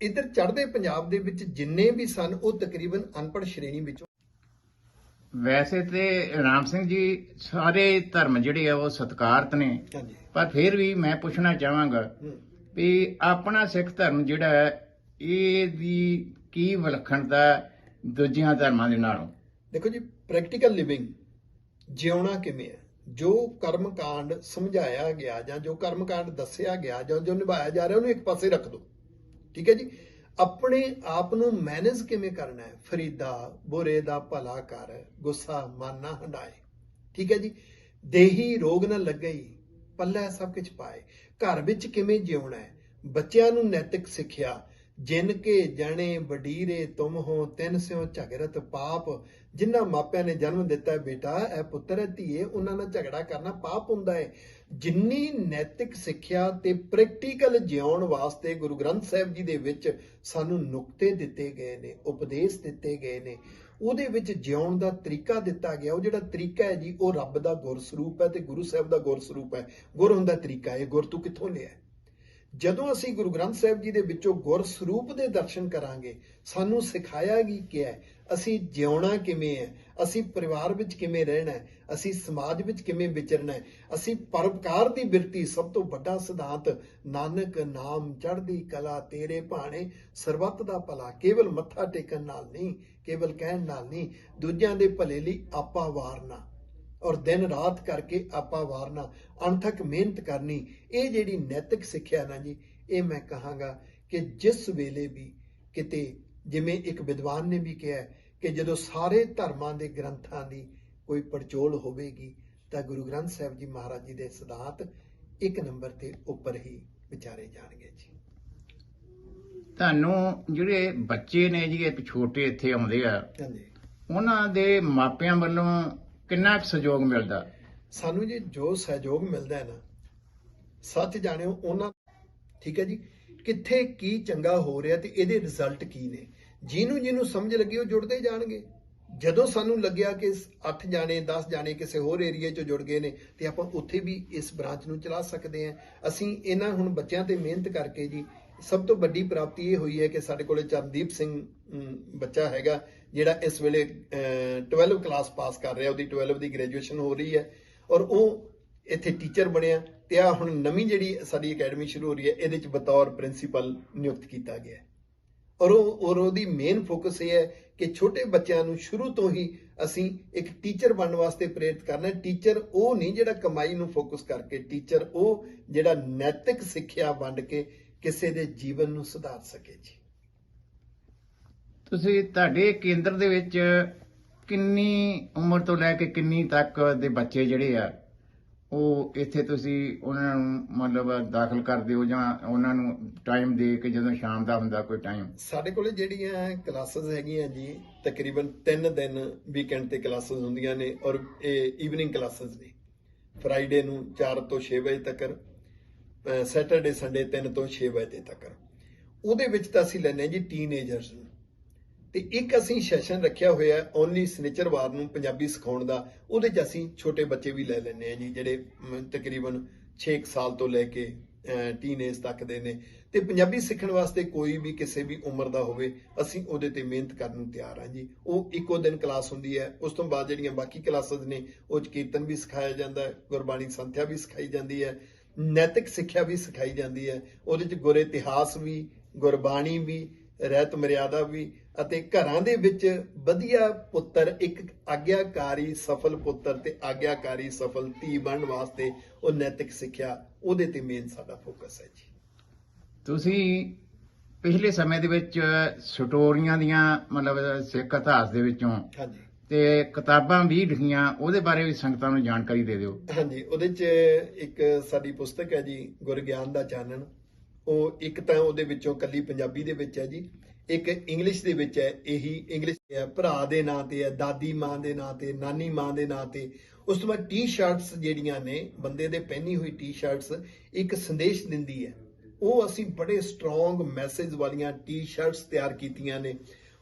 ਇਧਰ ਚੜ੍ਹਦੇ ਪੰਜਾਬ ਦੇ ਵਿੱਚ ਜਿੰਨੇ ਵੀ ਸਨ, ਉਹ ਤਕਰੀਬਨ ਅਨਪੜ੍ਹ ਸ਼੍ਰੇਣੀ ਵਿੱਚੋਂ ਵੈਸੇ ਤੇ ਰਾਮ ਸਿੰਘ ਜੀ ਸਾਰੇ ਧਰਮ ਜਿਹੜੇ ਆ ਉਹ ਸਤਿਕਾਰਤ ਨੇ। ਪਰ ਫਿਰ ਵੀ ਮੈਂ ਪੁੱਛਣਾ ਚਾਹਾਂਗਾ ਵੀ ਆਪਣਾ ਸਿੱਖ ਧਰਮ ਜਿਹੜਾ ਹੈ ਇਹਦੀ ਕੀ ਵਿਲੱਖਣਤਾ ਦੂਜਿਆਂ ਧਰਮਾਂ ਦੇ ਨਾਲੋਂ? ਦੇਖੋ ਜੀ ਪ੍ਰੈਕਟੀਕਲ ਲਿਵਿੰਗ ਜਿਉਣਾ ਕਿਵੇਂ ਹੈ? ਜੋ ਕਰਮ ਕਾਂਡ ਸਮਝਾਇਆ ਗਿਆ ਜਾਂ ਜੋ ਕਰਮ ਕਾਂਡ ਦੱਸਿਆ ਗਿਆ ਜਾਂ ਜੋ ਨਿਭਾਇਆ ਜਾ ਰਿਹਾ ਉਹਨੂੰ ਇੱਕ ਪਾਸੇ ਰੱਖ ਦਿਓ। ਠੀਕ ਹੈ ਜੀ? ਆਪਣੇ ਆਪ ਨੂੰ ਮੈਨੇਜ ਕਿਵੇਂ ਕਰਨਾ ਹੈ? ਫਰੀਦਾ, ਬੁਰੇ ਦਾ ਭਲਾ ਕਰ, ਗੁੱਸਾ, ਮਨ ਨਾ ਹੰਡਾਏ। ਠੀਕ ਹੈ ਜੀ? ਦੇਹੀ ਰੋਗ ਨਾ ਲੱਗਈ ਪੱਲਾ ਸਭ ਕੁਝ ਪਾਏ। ਘਰ ਵਿੱਚ ਕਿਵੇਂ ਜਿਉਣਾ ਹੈ? ਬੱਚਿਆਂ ਨੂੰ ਨੈਤਿਕ ਸਿੱਖਿਆ। ਜਿਨ ਕੇ ਜਣੇ, ਵਡੀਰੇ, ਤੁਮ ਹੋ, ਤਿੰਨ ਸਿਓ ਝਗਰਤ ਪਾਪ। ਜਿਨ੍ਹਾਂ ਮਾਪਿਆਂ ਨੇ ਜਨਮ ਦਿੱਤਾ ਬੇਟਾ, ਇਹ ਪੁੱਤਰ ਹੈ, ਧੀਏ, ਉਹਨਾਂ ਨਾਲ ਝਗੜਾ ਕਰਨਾ ਪਾਪ ਹੁੰਦਾ ਹੈ। ਜਿੰਨੀ ਨੈਤਿਕ ਸਿੱਖਿਆ ਤੇ ਪ੍ਰੈਕਟੀਕਲ ਜਿਉਣ ਵਾਸਤੇ ਗੁਰੂ ਗ੍ਰੰਥ ਸਾਹਿਬ ਜੀ ਦੇ ਵਿੱਚ ਸਾਨੂੰ ਨੁਕਤੇ ਦਿੱਤੇ ਗਏ ਨੇ, ਉਪਦੇਸ਼ ਦਿੱਤੇ ਗਏ ਨੇ, ਉਹਦੇ ਵਿੱਚ ਜਿਉਣ ਦਾ ਤਰੀਕਾ ਦਿੱਤਾ ਗਿਆ। ਉਹ ਜਿਹੜਾ ਤਰੀਕਾ ਹੈ ਜੀ, ਉਹ ਰੱਬ ਦਾ ਗੁਰ ਸਰੂਪ ਹੈ ਤੇ ਗੁਰੂ ਸਾਹਿਬ ਦਾ ਗੁਰ ਸਰੂਪ ਹੈ। ਗੁਰ ਹੁੰਦਾ ਤਰੀਕਾ ਇਹ ਗੁਰ ਤੂੰ ਕਿੱਥੋਂ ਲਿਆ ਜਦੋਂ ਅਸੀਂ ਗੁਰੂ ਗ੍ਰੰਥ ਸਾਹਿਬ ਜੀ ਦੇ ਵਿੱਚੋਂ ਗੁਰ ਸਰੂਪ ਦੇ ਦਰਸ਼ਨ ਕਰਾਂਗੇ, ਸਾਨੂੰ ਸਿਖਾਇਆ ਕੀ ਕਿ ਹੈ? ਅਸੀਂ ਜਿਉਣਾ ਕਿਵੇਂ ਹੈ? ਅਸੀਂ ਪਰਿਵਾਰ ਵਿੱਚ ਕਿਵੇਂ ਰਹਿਣਾ ਹੈ? ਅਸੀਂ ਸਮਾਜ ਵਿੱਚ ਕਿਵੇਂ ਵਿਚਰਨਾ ਹੈ? ਅਸੀਂ ਪਰਉਪਕਾਰ ਦੀ ਬਿਰਤੀ ਸਭ ਤੋਂ ਵੱਡਾ ਸਿਧਾਂਤ, ਨਾਨਕ ਨਾਮ ਚੜ੍ਹਦੀ ਕਲਾ ਤੇਰੇ ਭਾਣੇ। ਸਰਬੱਤ ਦਾ ਭਲਾ ਕੇਵਲ ਮੱਥਾ ਟੇਕਣ ਨਾਲ ਨਹੀਂ, ਕੇਵਲ ਕਹਿਣ ਨਾਲ ਨਹੀਂ, ਦੂਜਿਆਂ ਦੇ ਭਲੇ ਲਈ ਆਪਾ ਵਾਰਨਾ ਔਰ ਦਿਨ ਰਾਤ ਕਰਕੇ ਆਪਾ ਵਾਰਨਾ ਅਣਥਕ ਮਿਹਨਤ ਕਰਨੀ, ਇਹ ਜਿਹੜੀ ਨੈਤਿਕ ਸਿੱਖਿਆ ਨਾ ਜੀ, ਇਹ ਮੈਂ ਕਹਾਂਗਾ ਕਿ ਜਿਸ ਵੇਲੇ ਵੀ ਕਿਤੇ ਜਿਵੇਂ ਇੱਕ ਵਿਦਵਾਨ ਨੇ ਵੀ ਕਿਹਾ ਕਿ ਜਦੋਂ ਸਾਰੇ ਧਰਮਾਂ ਦੇ ਗ੍ਰੰਥਾਂ ਦੀ ਕੋਈ ਪੜਚੋਲ ਹੋਵੇਗੀ ਤਾਂ ਗੁਰੂ ਗ੍ਰੰਥ ਸਾਹਿਬ ਜੀ ਮਹਾਰਾਜ ਜੀ ਦੇ ਸਿਧਾਂਤ ਇੱਕ ਨੰਬਰ ਤੇ ਉੱਪਰ ਹੀ ਵਿਚਾਰੇ ਜਾਣਗੇ ਜੀ। ਤੁਹਾਨੂੰ ਜਿਹੜੇ ਬੱਚੇ ਨੇ ਜੀ ਇਹ ਛੋਟੇ ਇੱਥੇ ਆਉਂਦੇ ਆ ਹਾਂਜੀ। ਉਹਨਾਂ ਦੇ ਮਾਪਿਆਂ ਵੱਲੋਂ ਕਿੰਨਾ ਕੁ ਸਹਿਯੋਗ ਮਿਲਦਾ? ਸਾਨੂੰ ਜੀ ਜੋ ਸਹਿਯੋਗ ਮਿਲਦਾ ਹੈ ਨਾ ਸੱਚ ਜਾਣਿਓ ਉਹਨਾਂ ਠੀਕ ਹੈ ਜੀ। ਕਿੱਥੇ ਕੀ ਚੰਗਾ ਹੋ ਰਿਹਾ ਤੇ ਇਹਦੇ ਰਿਜ਼ਲਟ ਕੀ ਨੇ। ਜਿਹਨੂੰ ਜਿਹਨੂੰ ਸਮਝ ਲੱਗੀ ਉਹ ਜੁੜਦੇ ਜਾਣਗੇ। ਜਦੋਂ ਸਾਨੂੰ ਲੱਗਿਆ ਕਿ 8 ਜਾਣੇ 10 ਜਾਣੇ ਕਿਸੇ ਹੋਰ ਏਰੀਆ 'ਚ ਜੁੜ ਗਏ ਨੇ ਤੇ ਆਪਾਂ ਉੱਥੇ ਵੀ ਇਸ ਬ੍ਰਾਂਚ ਨੂੰ ਚਲਾ ਸਕਦੇ ਹਾਂ। ਅਸੀਂ ਇਹਨਾਂ ਹੁਣ ਬੱਚਿਆਂ ਤੇ ਮਿਹਨਤ ਕਰਕੇ ਜੀ ਸਭ ਤੋਂ ਵੱਡੀ ਪ੍ਰਾਪਤੀ ਇਹ ਹੋਈ ਹੈ ਕਿ ਸਾਡੇ ਕੋਲੇ ਚਰਨਦੀਪ ਸਿੰਘ ਬੱਚਾ ਹੈਗਾ ਜਿਹੜਾ ਇਸ ਵੇਲੇ ਅਹ, 12 ਕਲਾਸ ਪਾਸ ਕਰ ਰਿਹਾ ਉਹਦੀ 12 ਦੀ ਗ੍ਰੈਜੂਏਸ਼ਨ ਹੋ ਰਹੀ ਹੈ। ਔਰ ਉਹ ਇੱਥੇ ਟੀਚਰ ਬਣਿਆ। ਤੇ ਆ ਹੁਣ ਨਵੀਂ ਜਿਹੜੀ ਸਾਡੀ ਅਕੈਡਮੀ ਸ਼ੁਰੂ ਹੋ ਰਹੀ ਹੈ, ਇਹਦੇ ਚ ਬਤੌਰ ਪ੍ਰਿੰਸੀਪਲ ਨਿਯੁਕਤ ਕੀਤਾ ਗਿਆ ਹੈ। ਔਰ ਉਹ, ਔਰ ਉਹਦੀ ਮੇਨ ਫੋਕਸ ਇਹ ਹੈ ਕਿ ਛੋਟੇ ਬੱਚਿਆਂ ਨੂੰ ਸ਼ੁਰੂ ਤੋਂ ਹੀ ਅਸੀਂ ਇੱਕ ਟੀਚਰ ਬਣਨ ਵਾਸਤੇ ਪ੍ਰੇਰਿਤ ਕਰਨਾ ਟੀਚਰ ਉਹ ਨਹੀਂ ਜਿਹੜਾ ਕਮਾਈ ਨੂੰ ਫੋਕਸ ਕਰਕੇ ਟੀਚਰ ਉਹ ਜਿਹੜਾ ਨੈਤਿਕ ਸਿੱਖਿਆ ਵੰਡ ਕੇ ਕਿਸੇ ਦੇ ਜੀਵਨ ਨੂੰ ਸੁਧਾਰ ਸਕੇ ਜੀ। ਤੁਸੀਂ ਤੁਹਾਡੇ ਕੇਂਦਰ ਦੇ ਵਿੱਚ ਕਿੰਨੀ ਉਮਰ ਤੋਂ ਲੈ ਕੇ ਕਿੰਨੀ ਤੱਕ ਦੇ ਬੱਚੇ ਜਿਹੜੇ ਆ ਉਹ ਇੱਥੇ ਤੁਸੀਂ ਉਹਨਾਂ ਨੂੰ ਮਤਲਬ ਦਾਖਲ ਕਰਦੇ ਹੋ ਜਾਂ ਉਹਨਾਂ ਨੂੰ ਟਾਈਮ ਦੇ ਕੇ ਜਦੋਂ ਸ਼ਾਮ ਦਾ ਹੁੰਦਾ ਕੋਈ ਟਾਈਮ ਸਾਡੇ ਕੋਲੇ ਜਿਹੜੀਆਂ ਕਲਾਸਿਸ ਹੈਗੀਆਂ ਜੀ, ਤਕਰੀਬਨ 3 ਦਿਨ ਵੀਕਐਂਡ ਤੇ ਕਲਾਸਿਸ ਹੁੰਦੀਆਂ ਨੇ ਔਰ ਇਹ ਈਵਨਿੰਗ ਕਲਾਸਿਸ ਨੇ। ਫਰਾਈਡੇ ਨੂੰ 4 ਤੋਂ 6 ਵਜੇ ਤੱਕ ਸੈਟਰਡੇ ਸੰਡੇ 3 ਤੋਂ 6 ਵਜੇ ਤੱਕ। ਉਹਦੇ ਵਿੱਚ ਤਾਂ ਅਸੀਂ ਲੈਂਦੇ ਹਾਂ ਜੀ ਟੀਨੇਜਰਸ ਨੂੰ। ਤੇ ਇੱਕ ਅਸੀਂ ਸੈਸ਼ਨ ਰੱਖਿਆ ਹੋਇਆ ਓਨਲੀ ਸਨਿਚਰਵਾਰ ਨੂੰ ਪੰਜਾਬੀ ਸਿਖਾਉਣ ਦਾ ਉਹਦੇ 'ਚ ਅਸੀਂ ਛੋਟੇ ਬੱਚੇ ਵੀ ਲੈ ਲੈਂਦੇ ਆ ਜੀ ਜਿਹੜੇ ਮ, ਤਕਰੀਬਨ 6 ਸਾਲ ਤੋਂ ਲੈ ਕੇ ਟੀਨੇਜ ਤੱਕ ਦੇ ਨੇ। ਤੇ ਪੰਜਾਬੀ ਸਿੱਖਣ ਵਾਸਤੇ ਕੋਈ ਵੀ ਕਿਸੇ ਵੀ ਉਮਰ ਦਾ ਹੋਵੇ ਅਸੀਂ ਉਹਦੇ ਤੇ ਮਿਹਨਤ ਕਰਨ ਨੂੰ ਤਿਆਰ ਹਾਂ ਜੀ। ਉਹ ਇੱਕੋ ਦਿਨ ਕਲਾਸ ਹੁੰਦੀ ਹੈ ਉਸ ਤੋਂ ਬਾਅਦ ਜਿਹੜੀਆਂ ਬਾਕੀ ਕਲਾਸਿਸ ਨੇ ਉਹ 'ਚ ਕੀਰਤਨ ਵੀ ਸਿਖਾਇਆ ਜਾਂਦਾ ਹੈ ਗੁਰਬਾਣੀ ਸੰਥਿਆ ਵੀ ਸਿਖਾਈ ਜਾਂਦੀ ਹੈ ਨੈਤਿਕ ਸਿੱਖਿਆ ਵੀ ਸਿਖਾਈ ਜਾਂਦੀ ਹੈ ਉਹਦੇ 'ਚ ਗੁਰ ਇਤਿਹਾਸ ਵੀ ਗੁਰਬਾਣੀ ਵੀ ਰਹਿਤ ਮਰਿਆਦਾ ਵੀ ਅਤੇ ਘਰਾਂ ਦੇ ਵਿੱਚ ਵਧੀਆ ਪੁੱਤਰ ਇੱਕ ਆਗਿਆਕਾਰੀ ਸਫਲ ਪੁੱਤਰ ਤੇ ਆਗਿਆਕਾਰੀ ਸਫਲ ਧੀ ਬਣਨ ਵਾਸਤੇ ਉਹ ਨੈਤਿਕ ਸਿੱਖਿਆ ਉਹਦੇ ਤੇ ਮੇਨ ਸਾਡਾ ਫੋਕਸ ਹੈ ਜੀ। ਤੁਸੀਂ ਪਿਛਲੇ ਸਮੇਂ ਦੇ ਵਿੱਚ ਸਟੋਰੀਆਂ ਦੀਆਂ ਮਤਲਬ ਸਿੱਖ ਇਤਿਹਾਸ ਦੇ ਵਿੱਚੋਂ ਹਾਂਜੀ। ਤੇ ਕਿਤਾਬਾਂ ਵੀ ਲਿਖੀਆਂ ਉਹਦੇ ਬਾਰੇ ਵੀ ਸੰਗਤਾਂ ਨੂੰ ਜਾਣਕਾਰੀ ਦੇ ਦਿਓ। ਹਾਂਜੀ ਉਹਦੇ ਚ ਇੱਕ ਸਾਡੀ ਪੁਸਤਕ ਹੈ ਜੀ ਗੁਰਗਿਆਨ ਦਾ ਚਾਨਣ। ਉਹ ਇੱਕ ਤਾਂ ਉਹਦੇ ਵਿੱਚੋਂ ਕੱਲੀ ਪੰਜਾਬੀ ਦੇ ਵਿੱਚ ਹੈ ਜੀ। ਇੱਕ ਇੰਗਲਿਸ਼ ਦੇ ਵਿੱਚ ਹੈ, ਇਹੀ ਇੰਗਲਿਸ਼ ਹੈ, ਭਰਾ ਦੇ ਨਾਂ ਤੇ ਹੈ, ਦਾਦੀ ਮਾਂ ਦੇ ਨਾਂ ਤੇ, ਨਾਨੀ ਮਾਂ ਦੇ ਨਾਂ ਤੇ। ਉਸ ਤੋਂ ਬਾਅਦ ਟੀ-ਸ਼ਰਟਸ ਜਿਹੜੀਆਂ ਨੇ, ਬੰਦੇ ਦੇ ਪਹਿਨੀ ਹੋਈ ਟੀ-ਸ਼ਰਟਸ ਇੱਕ ਸੰਦੇਸ਼ ਦਿੰਦੀ ਹੈ। ਉਹ ਅਸੀਂ ਬੜੇ ਸਟਰੋਂਗ ਮੈਸੇਜ ਵਾਲੀਆਂ ਟੀ-ਸ਼ਰਟਸ ਤਿਆਰ ਕੀਤੀਆਂ ਨੇ।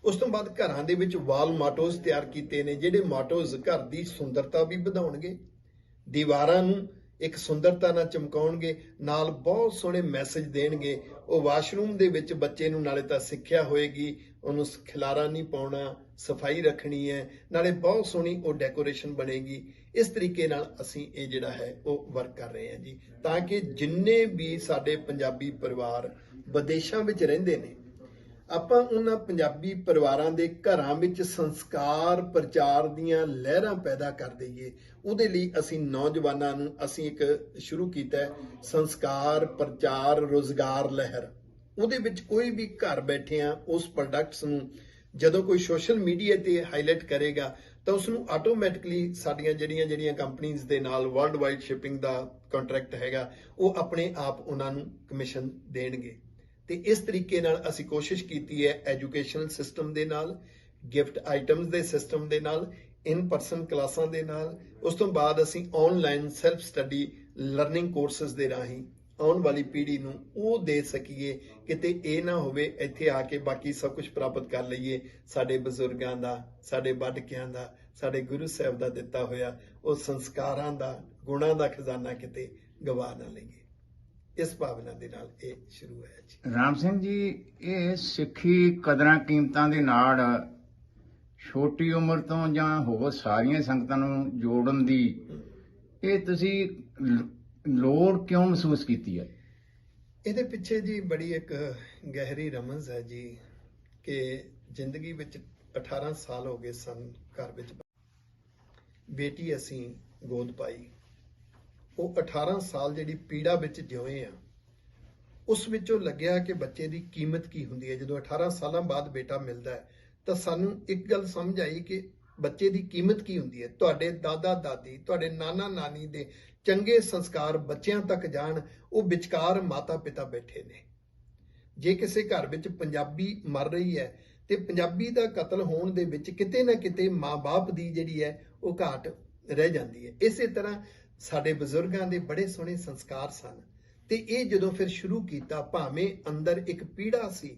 ਉਸ ਤੋਂ ਬਾਅਦ ਘਰਾਂ ਦੇ ਵਿੱਚ ਵਾਲ ਮਾਟੋਜ਼ ਤਿਆਰ ਕੀਤੇ ਨੇ, ਜਿਹੜੇ ਮਾਟੋਜ਼ ਘਰ ਦੀ ਸੁੰਦਰਤਾ ਵੀ ਵਧਾਉਣਗੇ। ਦੀਵਾਰਾਂ ਨੂੰ ਇੱਕ ਸੁੰਦਰਤਾ ਨਾਲ ਚਮਕਾਉਣਗੇ, ਨਾਲ ਬਹੁਤ ਸੋਹਣੇ ਮੈਸੇਜ ਦੇਣਗੇ। ਉਹ ਵਾਸ਼ਰੂਮ ਦੇ ਵਿੱਚ ਬੱਚੇ ਨੂੰ ਨਾਲੇ ਤਾਂ ਸਿੱਖਿਆ ਹੋਏਗੀ, ਉਹਨੂੰ ਖਿਲਾਰਾ ਨਹੀਂ ਪਾਉਣਾ, ਸਫ਼ਾਈ ਰੱਖਣੀ ਹੈ, ਨਾਲੇ ਬਹੁਤ ਸੋਹਣੀ ਉਹ ਡੈਕੋਰੇਸ਼ਨ ਬਣੇਗੀ। ਇਸ ਤਰੀਕੇ ਨਾਲ ਅਸੀਂ ਇਹ ਜਿਹੜਾ ਹੈ, ਉਹ ਵਰਕ ਕਰ ਰਹੇ ਹਾਂ ਜੀ। ਤਾਂ ਕਿ ਜਿੰਨੇ ਵੀ ਸਾਡੇ ਪੰਜਾਬੀ ਪਰਿਵਾਰ ਵਿਦੇਸ਼ਾਂ ਵਿੱਚ ਰਹਿੰਦੇ ਨੇ ਆਪਾਂ ਉਹਨਾਂ ਪੰਜਾਬੀ ਪਰਿਵਾਰਾਂ ਦੇ ਘਰਾਂ ਵਿੱਚ ਸੰਸਕਾਰ ਪ੍ਰਚਾਰ ਦੀਆਂ ਲਹਿਰਾਂ ਪੈਦਾ ਕਰ ਦਈਏ। ਉਹਦੇ ਲਈ ਅਸੀਂ ਨੌਜਵਾਨਾਂ ਨੂੰ ਅਸੀਂ ਇੱਕ ਸ਼ੁਰੂ ਕੀਤਾ ਸੰਸਕਾਰ ਪ੍ਰਚਾਰ ਰੋਜ਼ਗਾਰ ਲਹਿਰ। ਉਹਦੇ ਵਿੱਚ ਕੋਈ ਵੀ ਘਰ ਬੈਠਿਆਂ ਉਸ ਪ੍ਰੋਡਕਟਸ ਨੂੰ ਜਦੋਂ ਕੋਈ ਸੋਸ਼ਲ ਮੀਡੀਆ ਤੇ ਹਾਈਲਾਈਟ ਕਰੇਗਾ, ਤਾਂ ਉਸ ਨੂੰ ਆਟੋਮੈਟਿਕਲੀ ਸਾਡੀਆਂ ਜਿਹੜੀਆਂ ਜਿਹੜੀਆਂ ਕੰਪਨੀਆਂ ਦੇ ਨਾਲ ਵਰਲਡ ਵਾਈਡ ਸ਼ਿਪਿੰਗ ਦਾ ਕੰਟਰੈਕਟ ਹੈਗਾ, ਉਹ ਆਪਣੇ ਆਪ ਉਹਨਾਂ ਨੂੰ ਕਮਿਸ਼ਨ ਦੇਣਗੇ। ਤੇ ਇਸ ਤਰੀਕੇ ਨਾਲ ਅਸੀਂ ਕੋਸ਼ਿਸ਼ ਕੀਤੀ ਹੈ ਐਜੂਕੇਸ਼ਨਲ ਸਿਸਟਮ ਦੇ ਨਾਲ, ਗਿਫਟ ਆਈਟਮਸ ਦੇ ਸਿਸਟਮ ਦੇ ਨਾਲ ਇਨ ਪਰਸਨ ਕਲਾਸਾਂ ਦੇ ਨਾਲ। ਉਸ ਤੋਂ ਬਾਅਦ ਅਸੀਂ online self study learning courses ਦੇ ਰਾਹੀਂ ਆਉਣ ਵਾਲੀ ਪੀੜ੍ਹੀ ਨੂੰ ਉਹ ਦੇ ਸਕੀਏ, ਕਿਤੇ ਇਹ ਨਾ ਹੋਵੇ ਇੱਥੇ ਆ ਕੇ ਬਾਕੀ ਸਭ ਕੁਝ ਪ੍ਰਾਪਤ ਕਰ ਲਈਏ। ਸਾਡੇ ਬਜ਼ੁਰਗਾਂ ਦਾ, ਸਾਡੇ ਵੱਡਕਿਆਂ ਦਾ, ਸਾਡੇ ਗੁਰੂ ਸਾਹਿਬ ਦਾ ਦਿੱਤਾ ਹੋਇਆ ਉਹ ਸੰਸਕਾਰਾਂ ਦਾ, ਗੁਣਾਂ ਦਾ ਖਜ਼ਾਨਾ ਕਿਤੇ ਗਵਾ ਨਾ ਲਈਏ। ਇਸ ਭਾਵਨਾ ਦੇ ਨਾਲ ਇਹ ਸ਼ੁਰੂ ਹੋਇਆ ਜੀ। ਰਾਮ ਸਿੰਘ ਜੀ ਇਹ ਸਿੱਖੀ ਕਦਰਾਂ ਕੀਮਤਾਂ ਦੇ ਨਾਲ ਛੋਟੀ ਉਮਰ ਤੋਂ ਜਾਂ ਹੋਰ ਸਾਰੀਆਂ ਸੰਗਤਾਂ ਨੂੰ ਜੋੜਨ ਦੀ ਇਹ ਤੁਸੀਂ ਲੋੜ ਕਿਉਂ ਮਹਿਸੂਸ ਕੀਤੀ ਹੈ? ਇਹਦੇ ਪਿੱਛੇ ਜੀ ਬੜੀ ਇੱਕ ਗਹਿਰੀ ਰਮਜ਼ ਹੈ ਜੀ ਕਿ ਜ਼ਿੰਦਗੀ ਵਿੱਚ 18 ਸਾਲ ਹੋ ਗਏ ਸਨ ਘਰ ਵਿੱਚ ਬੇਟੀ ਅਸੀਂ ਗੋਦ ਪਾਈ। ਉਹ 18 ਸਾਲ ਜਿਹੜੀ ਪੀੜਾ ਵਿੱਚ ਜਿਉਏ ਆ, ਉਸ ਵਿੱਚੋਂ ਲੱਗਿਆ ਕਿ ਬੱਚੇ ਦੀ ਕੀਮਤ ਕੀ ਹੁੰਦੀ ਹੈ? ਜਦੋਂ 18 ਸਾਲਾਂ ਬਾਅਦ ਬੇਟਾ ਮਿਲਦਾ ਹੈ, ਤਾਂ ਸਾਨੂੰ ਇੱਕ ਗੱਲ ਸਮਝ ਆਈ ਕਿ ਬੱਚੇ ਦੀ ਕੀਮਤ ਕੀ ਹੁੰਦੀ ਹੈ? ਤੁਹਾਡੇ ਦਾਦਾ ਦਾਦੀ, ਤੁਹਾਡੇ ਨਾਨਾ ਨਾਨੀ ਦੇ ਚੰਗੇ ਸੰਸਕਾਰ ਬੱਚਿਆਂ ਤੱਕ ਜਾਣ, ਉਹ ਵਿਚਕਾਰ ਮਾਤਾ ਪਿਤਾ ਬੈਠੇ ਨੇ। ਜੇ ਕਿਸੇ ਘਰ ਵਿੱਚ ਪੰਜਾਬੀ ਮਰ ਰਹੀ ਹੈ, ਤੇ ਪੰਜਾਬੀ ਦਾ ਕਤਲ ਹੋਣ ਦੇ ਵਿੱਚ ਕਿਤੇ ਨਾ ਕਿਤੇ ਮਾਂ-ਬਾਪ ਦੀ ਜਿਹੜੀ ਹੈ, ਉਹ ਘਾਟ ਰਹਿ ਜਾਂਦੀ ਹੈ। ਇਸੇ ਤਰ੍ਹਾਂ ਸਾਡੇ ਬਜ਼ੁਰਗਾਂ ਦੇ ਬੜੇ ਸੋਹਣੇ ਸੰਸਕਾਰ ਸਨ। ਤੇ ਇਹ ਜਦੋਂ ਫਿਰ ਸ਼ੁਰੂ ਕੀਤਾ, ਭਾਵੇਂ ਅੰਦਰ ਇੱਕ ਪੀੜਾ ਸੀ,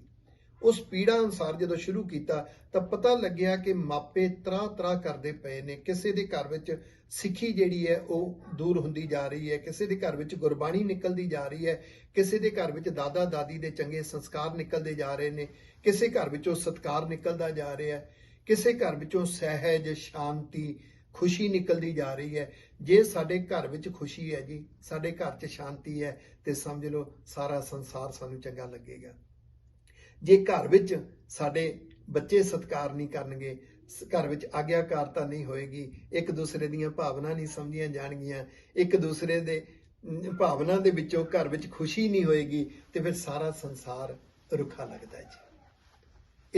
ਉਸ ਪੀੜਾ ਅਨੁਸਾਰ ਜਦੋਂ ਸ਼ੁਰੂ ਕੀਤਾ, ਤਾਂ ਪਤਾ ਲੱਗਿਆ ਕਿ ਮਾਪੇ ਤਰਾ ਤਰਾ ਕਰਦੇ ਪਏ ਨੇ। ਕਿਸੇ ਦੇ ਘਰ ਵਿੱਚ ਸਿੱਖੀ ਜਿਹੜੀ ਹੈ, ਉਹ ਦੂਰ ਹੁੰਦੀ ਜਾ ਰਹੀ ਹੈ। ਕਿਸੇ ਦੇ ਘਰ ਵਿੱਚ ਗੁਰਬਾਣੀ ਨਿਕਲਦੀ ਜਾ ਰਹੀ ਹੈ। ਕਿਸੇ ਦੇ ਘਰ ਵਿੱਚ ਦਾਦਾ ਦਾਦੀ ਦੇ ਚੰਗੇ ਸੰਸਕਾਰ ਨਿਕਲਦੇ ਜਾ ਰਹੇ ਨੇ। ਕਿਸੇ ਘਰ ਵਿੱਚੋਂ ਸਤਕਾਰ ਨਿਕਲਦਾ ਜਾ ਰਿਹਾ ਹੈ। ਕਿਸੇ ਘਰ ਵਿੱਚੋਂ ਸਹਿਜ, ਸ਼ਾਂਤੀ ਖੁਸ਼ੀ ਨਿਕਲਦੀ ਜਾ ਰਹੀ ਹੈ। ਜੇ ਸਾਡੇ ਘਰ ਵਿੱਚ ਖੁਸ਼ੀ ਹੈ ਜੀ, ਸਾਡੇ ਘਰ 'ਚ ਸ਼ਾਂਤੀ ਹੈ, ਤੇ ਸਮਝ ਲਓ ਸਾਰਾ ਸੰਸਾਰ ਸਾਨੂੰ ਚੰਗਾ ਲੱਗੇਗਾ। ਜੇ ਘਰ ਵਿੱਚ ਸਾਡੇ ਬੱਚੇ ਸਤਕਾਰ ਨਹੀਂ ਕਰਨਗੇ, ਸ- ਘਰ ਵਿੱਚ ਆਗਿਆਕਾਰਤਾ ਨਹੀਂ ਹੋਏਗੀ, ਇੱਕ ਦੂਸਰੇ ਦੀਆਂ ਭਾਵਨਾ ਨਹੀਂ ਸਮਝੀਆਂ ਜਾਣਗੀਆਂ, ਇੱਕ ਦੂਸਰੇ ਦੇ ਭਾਵਨਾ ਦੇ ਵਿੱਚੋਂ ਘਰ ਵਿੱਚ ਖੁਸ਼ੀ ਨਹੀਂ ਹੋਏਗੀ, ਤੇ ਫਿਰ ਸਾਰਾ ਸੰਸਾਰ ਰੁੱਖਾ ਲੱਗਦਾ ਹੈ ਜੀ।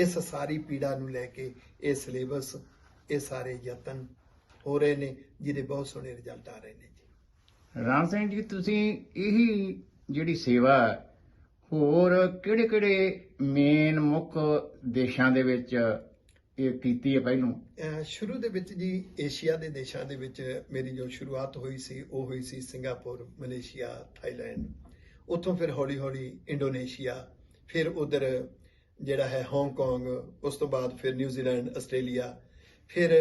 ਇਸ ਸਾਰੀ ਪੀੜਾ ਨੂੰ ਲੈ ਕੇ ਇਹ ਸਿਲੇਬਸ, ਇਹ ਸਾਰੇ ਯਤਨ ਹੋ ਰਹੇ ਨੇ ਜਿਹਦੇ ਬਹੁਤ ਸੋਹਣੇ ਰਿਜ਼ਲਟ ਆ ਰਹੇ ਨੇ ਜੀ। ਰਾਮ ਸਿੰਘ ਜੀ ਤੁਸੀਂ ਇਹੀ ਜਿਹੜੀ ਸੇਵਾ ਹੋਰ ਕਿਹੜੇ ਕਿਹੜੇ ਮੇਨ ਮੁੱਖ ਦੇਸ਼ਾਂ ਦੇ ਵਿੱਚ ਇਹ ਕੀਤੀ ਹੈ ਪਹਿਲੋਂ? ਸ਼ੁਰੂ ਦੇ ਵਿੱਚ ਜੀ ਏਸ਼ੀਆ ਦੇ ਦੇਸ਼ਾਂ ਦੇ ਵਿੱਚ ਮੇਰੀ ਜੋ ਸ਼ੁਰੂਆਤ ਹੋਈ ਸੀ ਉਹ ਹੋਈ ਸੀ ਸਿੰਗਾਪੁਰ ਮਲੇਸ਼ੀਆ ਥਾਈਲੈਂਡ। ਉੱਥੋਂ ਫਿਰ ਹੌਲੀ ਹੌਲੀ ਇੰਡੋਨੇਸ਼ੀਆ ਫਿਰ ਉਧਰ ਜਿਹੜਾ ਹੈ ਹਾਂਗਕਾਂਗ ਉਸ ਤੋਂ ਬਾਅਦ ਫਿਰ ਨਿਊਜ਼ੀਲੈਂਡ ਆਸਟ੍ਰੇਲੀਆ ਫਿਰ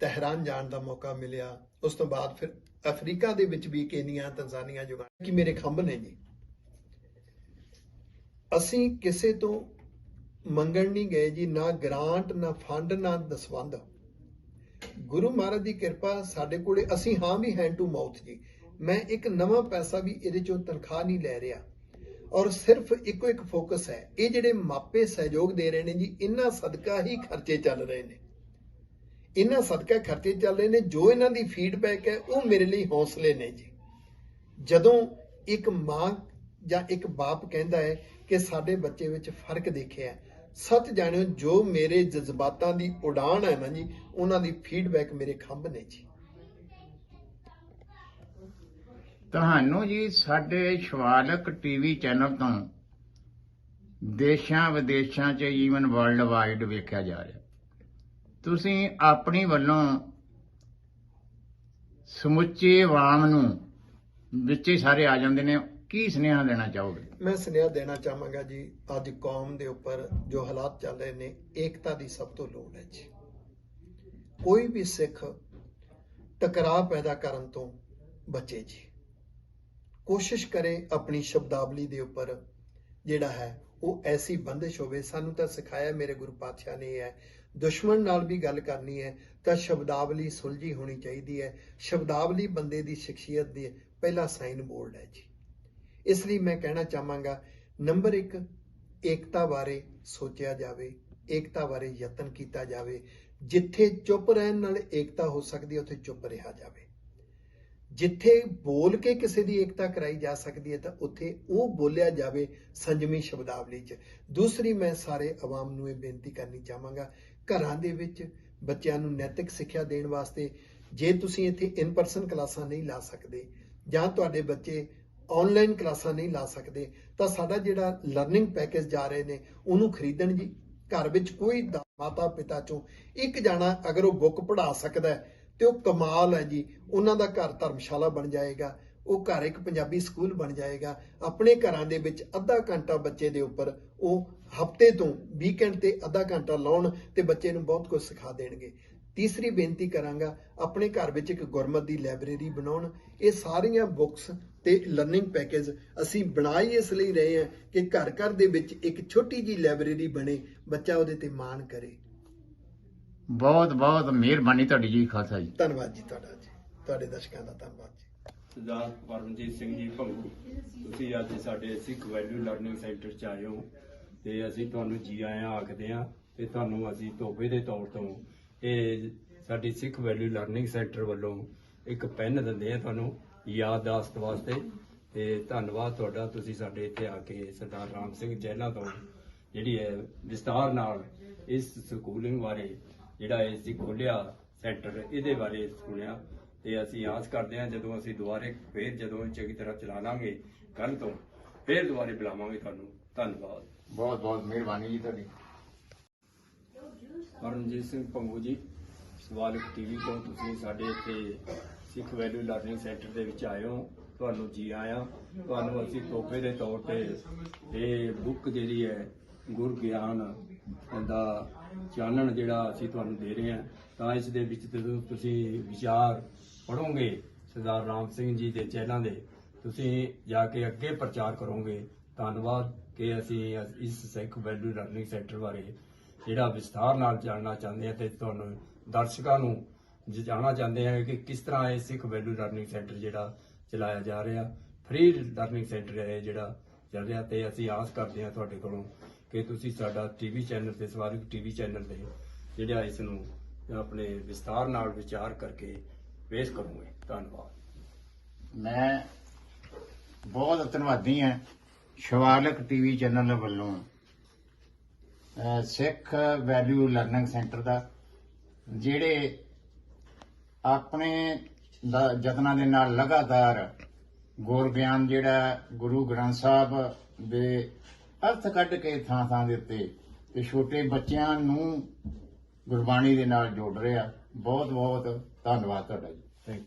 ਤਹਿਰਾਨ ਜਾਣ ਦਾ ਮੌਕਾ ਮਿਲਿਆ। ਉਸ ਤੋਂ ਬਾਅਦ ਫਿਰ ਅਫਰੀਕਾ ਦੇ ਵਿੱਚ ਵੀ ਕੇਨੀਆ ਤੰਜ਼ਾਨੀਆ ਯੁਗਾਂਡਾ ਕਿ ਮੇਰੇ ਖੰਭ ਨੇ ਜੀ। ਅਸੀਂ ਕਿਸੇ ਤੋਂ ਮੰਗਣ ਨਹੀਂ ਗਏ ਜੀ, ਨਾ ਗ੍ਰਾਂਟ, ਨਾ ਫੰਡ, ਨਾ ਦਸਵੰਧ। ਗੁਰੂ ਮਹਾਰਾਜ ਦੀ ਕਿਰਪਾ ਸਾਡੇ ਕੋਲੇ, ਅਸੀਂ ਹਾਂ ਵੀ ਹੈਂਡ ਟੂ ਮਾਊਥ ਜੀ। ਮੈਂ ਇੱਕ ਨਵਾਂ ਪੈਸਾ ਵੀ ਇਹਦੇ ਚੋਂ ਤਨਖਾਹ ਨਹੀਂ ਲੈ ਰਿਹਾ। ਔਰ ਸਿਰਫ ਇੱਕੋ ਇੱਕ ਫੋਕਸ ਹੈ। ਇਹ ਜਿਹੜੇ ਮਾਪੇ ਸਹਿਯੋਗ ਦੇ ਰਹੇ ਨੇ ਜੀ, ਇਹਨਾਂ ਸਦਕਾ ਹੀ ਖਰਚੇ ਚੱਲ ਰਹੇ ਨੇ। ਇਹਨਾਂ ਸਦਕਾ ਖਰਚੇ ਚੱਲ ਰਹੇ ਨੇ ਜੋ ਇਹਨਾਂ ਦੀ ਫੀਡਬੈਕ ਹੈ ਉਹ ਮੇਰੇ ਲਈ ਹੌਸਲੇ ਨੇ ਜੀ। ਜਦੋਂ ਇੱਕ ਮਾਂ ਜਾਂ ਇੱਕ ਬਾਪ ਕਹਿੰਦਾ ਹੈ ਕਿ ਸਾਡੇ ਬੱਚੇ ਵਿੱਚ ਫ਼ਰਕ ਦੇਖਿਆ ਹੈ, ਸੱਚ ਜਾਣਿਓ ਜੋ ਮੇਰੇ ਜਜ਼ਬਾਤਾਂ ਦੀ ਉਡਾਨ ਹੈ ਨਾ ਜੀ ਉਹਨਾਂ ਦੀ ਫੀਡਬੈਕ ਮੇਰੇ ਖੰਭ ਨੇ ਜੀ। ਤੁਹਾਨੂੰ ਜੀ ਸਾਡੇ ਸ਼ਿਵਾਲਕ ਟੀਵੀ ਚੈਨਲ ਤੋਂ ਦੇਸ਼ਾਂ ਵਿਦੇਸ਼ਾਂ 'ਚ ਈਵਨ ਵਰਲਡ ਵਾਈਡ ਵੇਖਿਆ ਜਾ ਰਿਹਾ। ਤੁਸੀਂ ਆਪਣੀ ਵੱਲੋਂ ਸਮੁੱਚੇ ਆਵਾਮ ਨੂੰ ਵਿੱਚ ਹੀ ਸਾਰੇ ਆ ਜਾਂਦੇ ਨੇ, ਕੀ ਸੁਨੇਹਾ ਦੇਣਾ ਚਾਹੋਗੇ? ਮੈਂ ਸੁਨੇਹਾ ਦੇਣਾ ਚਾਹਾਂਗਾ ਜੀ, ਅੱਜ ਕੌਮ ਦੇ ਉੱਪਰ ਜੋ ਹਾਲਾਤ ਚੱਲ ਰਹੇ ਨੇ, ਏਕਤਾ ਦੀ ਸਭ ਤੋਂ ਲੋੜ ਹੈ ਜੀ। ਕੋਈ ਵੀ ਸਿੱਖ ਟਕਰਾਅ ਪੈਦਾ ਕਰਨ ਤੋਂ ਬਚੇ ਜੀ। ਕੋਸ਼ਿਸ਼ ਕਰੇ ਆਪਣੀ ਸ਼ਬਦਾਵਲੀ ਦੇ ਉੱਪਰ, ਜਿਹੜਾ ਹੈ, ਉਹ ਐਸੀ ਬੰਦਿਸ਼ ਹੋਵੇ, ਸਾਨੂੰ ਤਾਂ ਸਿਖਾਇਆ ਮੇਰੇ ਗੁਰੂ ਪਾਤਸ਼ਾਹ ਨੇ ਇਹ ਹੈ ਦੁਸ਼ਮਣ ਨਾਲ ਵੀ ਗੱਲ ਕਰਨੀ ਹੈ, ਤਾਂ ਸ਼ਬਦਾਵਲੀ ਸੁਲਝੀ ਹੋਣੀ ਚਾਹੀਦੀ ਹੈ। ਸ਼ਬਦਾਵਲੀ ਬੰਦੇ ਦੀ ਸ਼ਖਸੀਅਤ ਦੀ ਪਹਿਲਾ ਸਾਈਨ ਬੋਰਡ ਹੈ ਜੀ। ਇਸ ਲਈ ਮੈਂ ਕਹਿਣਾ ਚਾਹਾਂਗਾ ਨੰਬਰ 1 ਏਕਤਾ ਬਾਰੇ ਸੋਚਿਆ ਜਾਵੇ, ਏਕਤਾ ਬਾਰੇ ਯਤਨ ਕੀਤਾ ਜਾਵੇ। ਜਿੱਥੇ ਚੁੱਪ ਰਹਿਣ ਨਾਲ ਏਕਤਾ ਹੋ ਸਕਦੀ ਹੈ, ਉੱਥੇ ਚੁੱਪ ਰਿਹਾ ਜਾਵੇ। ਜਿੱਥੇ ਬੋਲ ਕੇ ਕਿਸੇ ਦੀ ਏਕਤਾ ਕਰਾਈ ਜਾ ਸਕਦੀ ਹੈ, ਤਾਂ ਉੱਥੇ ਉਹ ਬੋਲਿਆ ਜਾਵੇ ਸੰਜਮੀ ਸ਼ਬਦਾਵਲੀ 'ਚ। ਦੂਸਰੀ ਮੈਂ ਸਾਰੇ ਆਵਾਮ ਨੂੰ ਇਹ ਬੇਨਤੀ ਕਰਨੀ ਚਾਹਾਂਗਾ ਘਰਾਂ ਦੇ ਵਿੱਚ ਬੱਚਿਆਂ ਨੂੰ ਨੈਤਿਕ ਸਿੱਖਿਆ ਦੇਣ ਵਾਸਤੇ ਜੇ ਤੁਸੀਂ ਇੱਥੇ ਇਨ ਪਰਸਨ ਕਲਾਸਾਂ ਨਹੀਂ ਲਾ ਸਕਦੇ ਜਾਂ ਤੁਹਾਡੇ ਬੱਚੇ ਆਨਲਾਈਨ ਕਲਾਸਾਂ ਨਹੀਂ ਲਾ ਸਕਦੇ, ਤਾਂ ਸਾਡਾ ਜਿਹੜਾ ਲਰਨਿੰਗ ਪੈਕੇਜ ਜਾ ਰਹੇ ਨੇ, ਉਹਨੂੰ ਖਰੀਦਣ ਜੀ। ਘਰ ਵਿੱਚ ਕੋਈ ਮਾਤਾ ਪਿਤਾ ਚੋਂ ਇੱਕ ਜਾਣਾ ਅਗਰ ਉਹ ਬੁੱਕ ਪੜ੍ਹਾ ਸਕਦਾ ਹੈ ਤੇ ਉਹ ਕਮਾਲ ਹੈ ਜੀ। ਉਹਨਾਂ ਦਾ ਘਰ ਧਰਮਸ਼ਾਲਾ ਬਣ ਜਾਏਗਾ। ਉਹ ਘਰ ਇੱਕ ਪੰਜਾਬੀ ਸਕੂਲ ਬਣ ਜਾਏਗਾ। ਆਪਣੇ ਘਰਾਂ ਦੇ ਵਿੱਚ ਅੱਧਾ ਘੰਟਾ ਬੱਚੇ ਦੇ ਉੱਪਰ ਉਹ ਹਫ਼ਤੇ ਤੋਂ ਵੀਕਐਂਡ ਤੇ ਅੱਧਾ ਘੰਟਾ ਲਾਉਣ ਤੇ ਬੱਚੇ ਨੂੰ ਬਹੁਤ ਕੁਝ ਸਿਖਾ ਦੇਣਗੇ। ਤੀਸਰੀ ਬੇਨਤੀ ਕਰਾਂਗਾ ਆਪਣੇ ਘਰ ਵਿੱਚ ਇੱਕ ਗੁਰਮਤ ਦੀ ਲਾਇਬ੍ਰੇਰੀ ਬਣਾਉਣ। ਇਹ ਸਾਰੀਆਂ ਬੁੱਕਸ ਤੇ ਲਰਨਿੰਗ ਪੈਕੇਜ ਅਸੀਂ ਬਣਾਈ ਇਸ ਲਈ ਰਹੇ ਹਾਂ ਕਿ ਘਰ ਘਰ ਦੇ ਵਿੱਚ ਇੱਕ ਛੋਟੀ ਜੀ ਲਾਇਬ੍ਰੇਰੀ ਬਣੇ ਬੱਚਾ ਉਹਦੇ ਤੇ ਮਾਣ ਕਰੇ। ਬਹੁਤ ਬਹੁਤ ਮਿਹਰਬਾਨੀ ਤੁਹਾਡੀ ਜੀ ਖਾਲਸਾ ਜੀ। ਧੰਨਵਾਦ ਜੀ ਤੁਹਾਡਾ ਜੀ। ਤੁਹਾਡੇ ਦਰਸ਼ਕਾਂ ਦਾ ਧੰਨਵਾਦ ਜੀ। ਸਰਦਾਰ ਪਰਮਜੀਤ ਸਿੰਘ ਜੀ ਭੰਗੂ, ਤੁਸੀਂ ਅੱਜ ਸਾਡੇ ਸਿੱਖ ਵੈਲਿਊ ਲਰਨਿੰਗ ਸੈਂਟਰ ਚ ਆਏ ਹੋ ਤੇ ਅਸੀਂ ਤੁਹਾਨੂੰ ਜੀ ਆਇਆਂ, ਆਖਦੇ ਹਾਂ ਤੇ ਤੁਹਾਨੂੰ ਅਸੀਂ ਤੋਹਫੇ ਦੇ ਤੌਰ ਤੋਂ ਇਹ ਸਾਡੀ ਸਿੱਖ ਵੈਲਿਊ ਲਰਨਿੰਗ ਸੈਂਟਰ ਵੱਲੋਂ ਇੱਕ ਪੈਨ ਦਿੰਦੇ ਆ ਤੁਹਾਨੂੰ ਯਾਦਦਾਸ਼ਤ ਵਾਸਤੇ ਤੇ ਧੰਨਵਾਦ ਤੁਹਾਡਾ ਤੁਸੀਂ ਸਾਡੇ ਇੱਥੇ ਆ ਕੇ ਸਰਦਾਰ ਰਾਮ ਸਿੰਘ ਜੈਲਾ ਤੋਂ ਜਿਹੜੀ ਹੈ ਵਿਸਤਾਰ ਨਾਲ ਇਸ ਸਕੂਲਿੰਗ ਬਾਰੇ ਜਿਹੜਾ ਇਹ ਸੀ ਖੋਲਿਆ ਸੈਂਟਰ, ਇਹਦੇ ਬਾਰੇ ਸੁਣਿਆ। ਤੇ ਅਸੀਂ ਆਸ ਕਰਦੇ ਹਾਂ ਜਦੋਂ ਅਸੀਂ ਦੁਬਾਰੇ ਫੇਰ ਜਦੋਂ ਚੰਗੀ ਤਰ੍ਹਾਂ ਚਲਾ ਲਾਂਗੇ ਕੱਲ ਤੋਂ ਫੇਰ ਦੁਬਾਰੇ ਬੁਲਾਵਾਂਗੇ ਤੁਹਾਨੂੰ। ਧੰਨਵਾਦ। ਬਹੁਤ ਬਹੁਤ ਮਿਹਰਬਾਨੀ ਜੀ ਤੁਹਾਡੀ। ਪਰਮਜੀਤ ਸਿੰਘ ਭੰਗੂ ਜੀ ਸਵਾਲਕ ਟੀਵੀ ਤੋਂ ਤੁਸੀਂ ਸਾਡੇ ਇੱਥੇ ਸਿੱਖ ਵੈਲਿਊ ਲਰਨਿੰਗ ਸੈਂਟਰ ਦੇ ਵਿੱਚ ਆਏ ਹੋ ਤੁਹਾਨੂੰ ਜੀ ਆਇਆਂ। ਤੁਹਾਨੂੰ ਅਸੀਂ ਤੋਹਫੇ ਦੇ ਤੌਰ ਤੇ ਇਹ ਬੁੱਕ ਜਿਹੜੀ ਹੈ ਗੁਰ ਗਿਆਨ ਦਾ ਚਾਨਣ ਜਿਹੜਾ ਅਸੀਂ ਤੁਹਾਨੂੰ ਦੇ ਰਹੇ ਹਾਂ ਤਾਂ ਇਸ ਦੇ ਵਿੱਚ ਤੁਸੀਂ ਵਿਚਾਰ ਪੜੋਗੇ ਸਰਦਾਰ ਰਾਮ ਸਿੰਘ ਜੀ ਦੇ ਚੈਲਾਂ ਦੇ, ਤੁਸੀਂ ਜਾ ਕੇ ਅੱਗੇ ਪ੍ਰਚਾਰ ਕਰੋਗੇ। ਧੰਨਵਾਦ ਕਿ ਅਸੀਂ ਇਸ ਸਿੱਖ ਵੈਲਿਊ ਲਰਨਿੰਗ ਸੈਂਟਰ ਬਾਰੇ ਜਿਹੜਾ ਵਿਸਥਾਰ ਨਾਲ ਜਾਣਨਾ ਚਾਹੁੰਦੇ ਆ ਤੇ ਤੁਹਾਨੂੰ ਦਰਸ਼ਕਾਂ ਨੂੰ ਜਾਣਨਾ ਚਾਹੁੰਦੇ ਆ ਕਿ ਕਿਸ ਤਰ੍ਹਾਂ ਇਹ ਸਿੱਖ ਵੈਲਿਊ ਲਰਨਿੰਗ ਸੈਂਟਰ ਜਿਹੜਾ ਚਲਾਇਆ ਜਾ ਰਿਹਾ। ਫ੍ਰੀ ਲਰਨਿੰਗ ਸੈਂਟਰ ਹੈ ਇਹ ਜਿਹੜਾ ਚੱਲ ਰਿਹਾ ਤੇ ਅਸੀਂ ਆਸ ਕਰਦੇ ਹਾਂ ਤੁਹਾਡੇ ਕੋਲੋਂ ਕਿ ਤੁਸੀਂ ਸਾਡਾ ਟੀਵੀ ਚੈਨਲ ਤੇ ਸਵਾਰਿਕ ਟੀਵੀ ਚੈਨਲ ਤੇ ਜਿਹੜਾ ਇਸ ਨੂੰ ਆਪਣੇ ਵਿਸਥਾਰ ਨਾਲ ਵਿਚਾਰ ਕਰਕੇ ਪੇਸ਼ ਕਰੋਗੇ ਧੰਨਵਾਦ। ਮੈਂ ਬਹੁਤ ਧੰਨਵਾਦੀ ਹਾਂ ਸ਼ਿਵਾਲਕ ਟੀਵੀ ਚੈਨਲ ਵੱਲੋਂ ਸਿੱਖ ਵੈਲਿਊ ਲਰਨਿੰਗ ਸੈਂਟਰ ਦਾ, ਜਿਹੜੇ ਆਪਣੇ ਲ- ਯਤਨਾਂ ਦੇ ਨਾਲ ਲਗਾਤਾਰ ਗੁਰ ਗਿਆਨ ਜਿਹੜਾ ਗੁਰੂ ਗ੍ਰੰਥ ਸਾਹਿਬ ਦੇ ਅਰਥ ਕੱਢ ਕੇ ਥਾਂ ਥਾਂ ਦੇ ਉੱਤੇ ਤੇ ਛੋਟੇ ਬੱਚਿਆਂ ਨੂੰ ਗੁਰਬਾਣੀ ਦੇ ਨਾਲ ਜੋੜ ਰਿਹਾ ਬਹੁਤ ਬਹੁਤ ਧੰਨਵਾਦ ਤੁਹਾਡਾ ਜੀ। Thank you